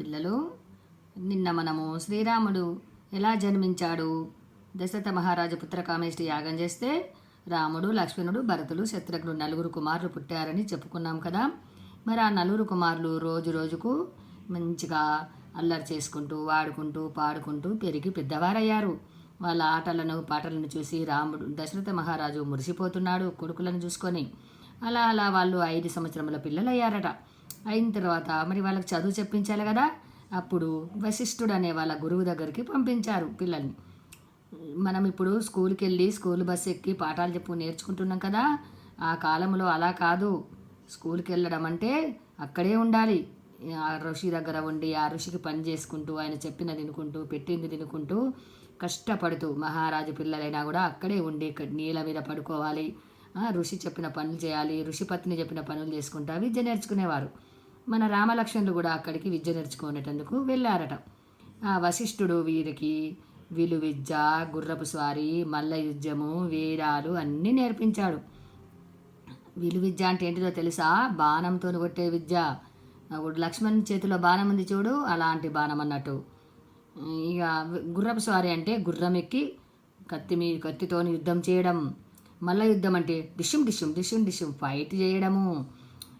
పిల్లలు నిన్న మనము శ్రీరాముడు ఎలా జన్మించాడు? దశరథ మహారాజు పుత్రకామేష్టి యాగం చేస్తే రాముడు లక్ష్మణుడు భరతుడు శత్రుఘ్నుడు నలుగురు కుమారులు పుట్టారని చెప్పుకున్నాం కదా. మరి ఆ నలుగురు కుమారులు రోజు రోజుకు మంచిగా అల్లరి చేసుకుంటూ వాడుకుంటూ పాడుకుంటూ పెరిగి పెద్దవారయ్యారు. వాళ్ళ ఆటలను పాటలను చూసి రాముడు దశరథ మహారాజు మురిసిపోతున్నాడు కొడుకులను చూసుకొని. అలా అలా వాళ్ళు ఐదు సంవత్సరముల పిల్లలయ్యారట. అయిన తర్వాత మరి వాళ్ళకి చదువు చెప్పించాలి కదా? అప్పుడు వశిష్ఠుడు అనే వాళ్ళ గురువు దగ్గరికి పంపించారు పిల్లల్ని. మనం ఇప్పుడు స్కూల్కి వెళ్ళి స్కూల్ బస్సు ఎక్కి పాఠాలు చెప్పు నేర్చుకుంటున్నాం కదా? ఆ కాలంలో అలా కాదు. స్కూల్కి వెళ్ళడం అంటే అక్కడే ఉండాలి. ఆ ఋషి దగ్గర ఉండి ఆ ఋషికి పని చేసుకుంటూ ఆయన చెప్పినది తినుకుంటూ పెట్టింది తినుకుంటూ కష్టపడుతూ మహారాజు పిల్లలైనా కూడా అక్కడే ఉండి నీళ్ళ మీద పడుకోవాలి. ఋషి చెప్పిన పనులు చేయాలి. ఋషి పత్ని చెప్పిన పనులు చేసుకుంటూ విద్య నేర్చుకునేవారు. మన రామలక్ష్మణులు కూడా అక్కడికి విద్య నేర్చుకునేటందుకు వెళ్ళారట. ఆ వశిష్ఠుడు వీరికి విలు విద్య గుర్రపు స్వారీ మల్ల యుద్ధము వీరాలు అన్నీ నేర్పించాడు. విలు విద్య అంటే ఏంటిదో తెలుసా? బాణంతో కొట్టే విద్య. ఇప్పుడు లక్ష్మణ్ చేతిలో బాణం ఉంది చూడు అలాంటి బాణం అన్నట్టు. ఇక గుర్రపు స్వారీ అంటే గుర్రం ఎక్కి కత్తి మీ కత్తితోని యుద్ధం చేయడం. మల్ల యుద్ధం అంటే డిషుం డిషుం డిషుం డిషుం ఫైట్ చేయడము.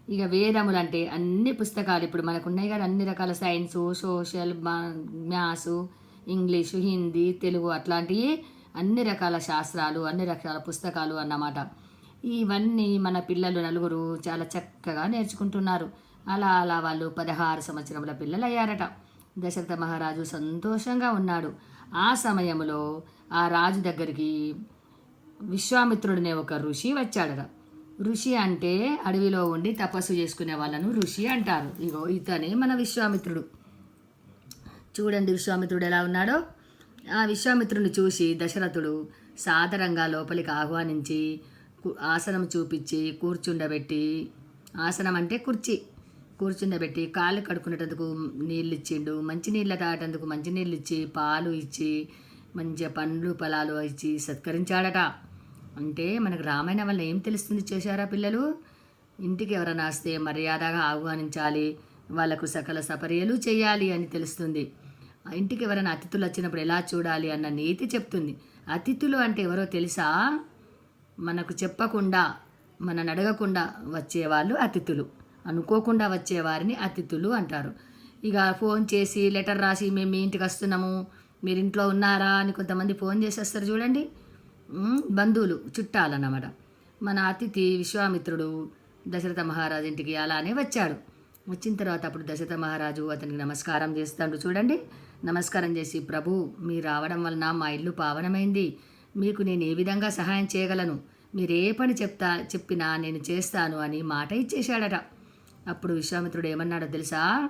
ఇక వేదములు అంటే అన్ని పుస్తకాలు ఇప్పుడు మనకు ఉన్నాయి కదా అన్ని రకాల science social maths English Hindi Telugu అట్లాంటివి అన్ని రకాల శాస్త్రాలు అన్ని రకాల పుస్తకాలు అన్నమాట. ఇవన్నీ మన పిల్లలు నలుగురు చాలా చక్కగా నేర్చుకుంటున్నారు. అలా అలా వాళ్ళు పదహారు సంవత్సరముల పిల్లలు అయ్యారట దశరథ మహారాజు సంతోషంగా ఉన్నాడు. ఆ సమయంలో ఆ రాజు దగ్గరికి విశ్వామిత్రుడనే ఒక ఋషి వచ్చాడట. ఋషి అంటే అడవిలో ఉండి తపస్సు చేసుకునే వాళ్ళను ఋషి అంటారు. ఇగో ఇతనే మన విశ్వామిత్రుడు. చూడండి విశ్వామిత్రుడు ఎలా ఉన్నాడో. ఆ విశ్వామిత్రుని చూసి దశరథుడు సాదరంగా లోపలికి ఆహ్వానించి కు- ఆసనం చూపించి కూర్చుండబెట్టి ఆసనం అంటే కుర్చీ కూర్చుండబెట్టి కాళ్ళు కడుక్కునేటందుకు నీళ్ళు ఇచ్చిండు మంచి నీళ్ళు తాగేటందుకు మంచి నీళ్ళు ఇచ్చి పాలు ఇచ్చి మంచిగా పండ్లు పొలాలు ఇచ్చి సత్కరించాడట. అంటే మనకు రామాయణం వల్ల ఏం తెలుస్తుంది చేశారా పిల్లలు? ఇంటికి ఎవరైనా వస్తే మర్యాదగా ఆహ్వానించాలి. వాళ్ళకు సకల సపర్యలు చేయాలి అని తెలుస్తుంది. ఇంటికి ఎవరైనా అతిథులు వచ్చినప్పుడు ఎలా చూడాలి అన్న నీతి చెప్తుంది. అతిథులు అంటే ఎవరో తెలుసా? మనకు చెప్పకుండా మనని అడగకుండా వచ్చేవాళ్ళు అతిథులు. అనుకోకుండా వచ్చేవారిని అతిథులు అంటారు. ఇక ఫోన్ చేసి లెటర్ రాసి మేము మీ ఇంటికి వస్తున్నాము. మీరు ఇంట్లో ఉన్నారా అని కొంతమంది ఫోన్ చేసేస్తారు చూడండి. బంధువులు చుట్టాలన్నమాట. మన అతిథి విశ్వామిత్రుడు దశరథ మహారాజు ఇంటికి అలానే వచ్చాడు. వచ్చిన తర్వాత అప్పుడు దశరథ మహారాజు అతనికి నమస్కారం చేస్తాడు చూడండి. నమస్కారం చేసి ప్రభు మీరు రావడం వలన మా ఇల్లు పావనమైంది. మీకు నేను ఏ విధంగా సహాయం చేయగలను? మీరు ఏ పని చెప్తా చెప్పినా నేను చేస్తాను అని మాట ఇచ్చేశాడట. అప్పుడు విశ్వామిత్రుడు ఏమన్నాడో తెలుసా?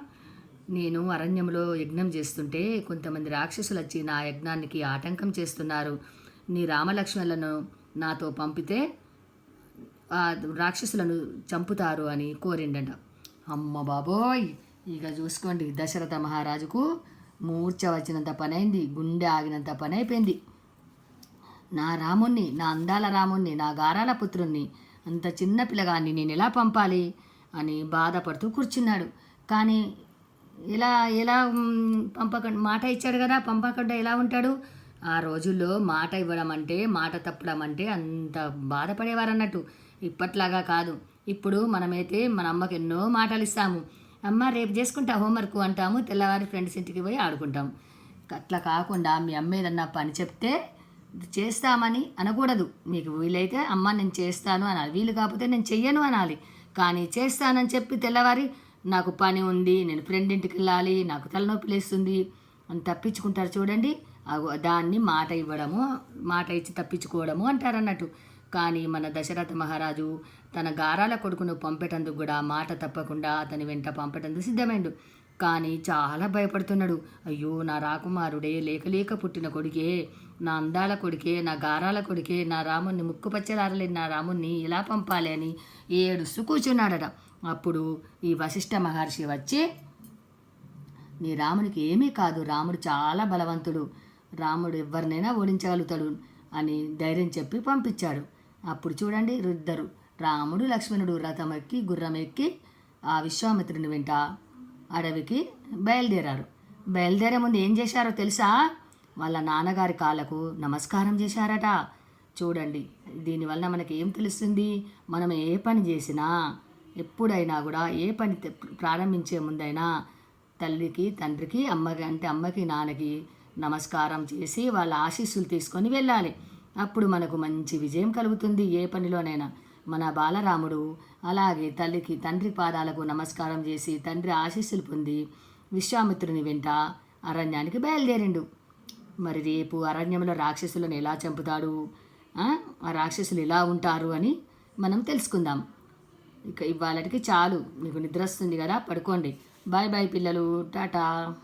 నేను అరణ్యంలో యజ్ఞం చేస్తుంటే కొంతమంది రాక్షసులు వచ్చి నా యజ్ఞానికి ఆటంకం చేస్తున్నారు. నీ రామలక్ష్మణులను నాతో పంపితే ఆ రాక్షసులను చంపుతారు అని కోరిండట. అమ్మ బాబోయ్! ఇక చూసుకోండి దశరథ మహారాజుకు మూర్ఛ వచ్చినంత పనైంది గుండె ఆగినంత పని అయిపోయింది నా రాముణ్ణి నా అందాల రాముణ్ణి నా గారాల పుత్రుణ్ణి అంత చిన్న పిల్లగాన్ని నేను ఎలా పంపాలి అని బాధపడుతూ కూర్చున్నాడు. కానీ ఇలా ఎలా పంపక మాట ఇచ్చాడు కదా పంపకుండా ఎలా ఉంటాడు? ఆ రోజుల్లో మాట ఇవ్వడం అంటే మాట తప్పడం అంటే అంత బాధపడేవారు అన్నట్టు ఇప్పట్లాగా కాదు. ఇప్పుడు మనమైతే మన అమ్మకి ఎన్నో మాటలు ఇస్తాము అమ్మ రేపు చేసుకుంటా హోంవర్క్ అంటాము. తెల్లవారి ఫ్రెండ్స్ ఇంటికి పోయి ఆడుకుంటాం అట్లా కాకుండా మీ అమ్మ ఏదన్నా పని చెప్తే చేస్తామని అనకూడదు. మీకు వీలైతే అమ్మ నేను చేస్తాను అనాలి. వీలు కాకపోతే నేను చెయ్యను అనాలి. కానీ చేస్తానని చెప్పి తెల్లవారి నాకు పని ఉంది నేను ఫ్రెండ్ ఇంటికి వెళ్ళాలి నాకు తలనొప్పి లేస్తుంది అని తప్పించుకుంటారు చూడండి. దాన్ని మాట ఇవ్వడము మాట ఇచ్చి తప్పించుకోవడము అంటారు అన్నట్టు కానీ మన దశరథ మహారాజు తన గారాల కొడుకును పంపేటందుకు కూడా మాట తప్పకుండా అతని వెంట పంపేటందుకు సిద్ధమైండు. కానీ చాలా భయపడుతున్నాడు. అయ్యో నా రాకుమారుడే లేకలేక పుట్టిన కొడుకే నా అందాల కొడుకే నా గారాల కొడుకే నా రాముణ్ణి ముక్కు పచ్చలారలేని నా రాముణ్ణి ఎలా పంపాలి అని ఏడుస్తూ కూర్చున్నాడట. అప్పుడు ఈ వశిష్ఠ మహర్షి వచ్చి నీ రామునికి ఏమీ కాదు. రాముడు చాలా బలవంతుడు. రాముడు ఎవరినైనా ఓడించగలుగుతాడు అని ధైర్యం చెప్పి పంపించాడు. అప్పుడు చూడండి ఇద్దరు రాముడు లక్ష్మణుడు రథం ఎక్కి గుర్రం ఎక్కి ఆ విశ్వామిత్రుని వెంట అడవికి బయలుదేరారు. బయలుదేరే ముందు ఏం చేశారో తెలుసా? వాళ్ళ నాన్నగారి కాళ్ళకు నమస్కారం చేశారట. చూడండి దీనివల్ల మనకి ఏం తెలుస్తుంది? మనం ఏ పని చేసినా ఎప్పుడైనా కూడా ఏ పని తె- ప్రారంభించే ముందైనా తల్లికి తండ్రికి అమ్మకి అంటే అమ్మకి నాన్నకి నమస్కారం చేసి వాళ్ళ ఆశీస్సులు తీసుకొని వెళ్ళాలి. అప్పుడు మనకు మంచి విజయం కలుగుతుంది. ఏ పనిలోనైనా మన బాలరాముడు అలాగే తల్లికి తండ్రి పాదాలకు నమస్కారం చేసి తండ్రి ఆశీస్సులు పొంది విశ్వామిత్రుని వెంట అరణ్యానికి బయలుదేరిండు. మరి రేపు అరణ్యంలో రాక్షసులను ఎలా చంపుతాడు? ఆ? రాక్షసులు ఎలా ఉంటారు అని మనం తెలుసుకుందాం. ఇక ఇవాళకి చాలు. మీకు నిద్ర వస్తుంది కదా? పడుకోండి. బాయ్ బాయ్ పిల్లలు. టాటా.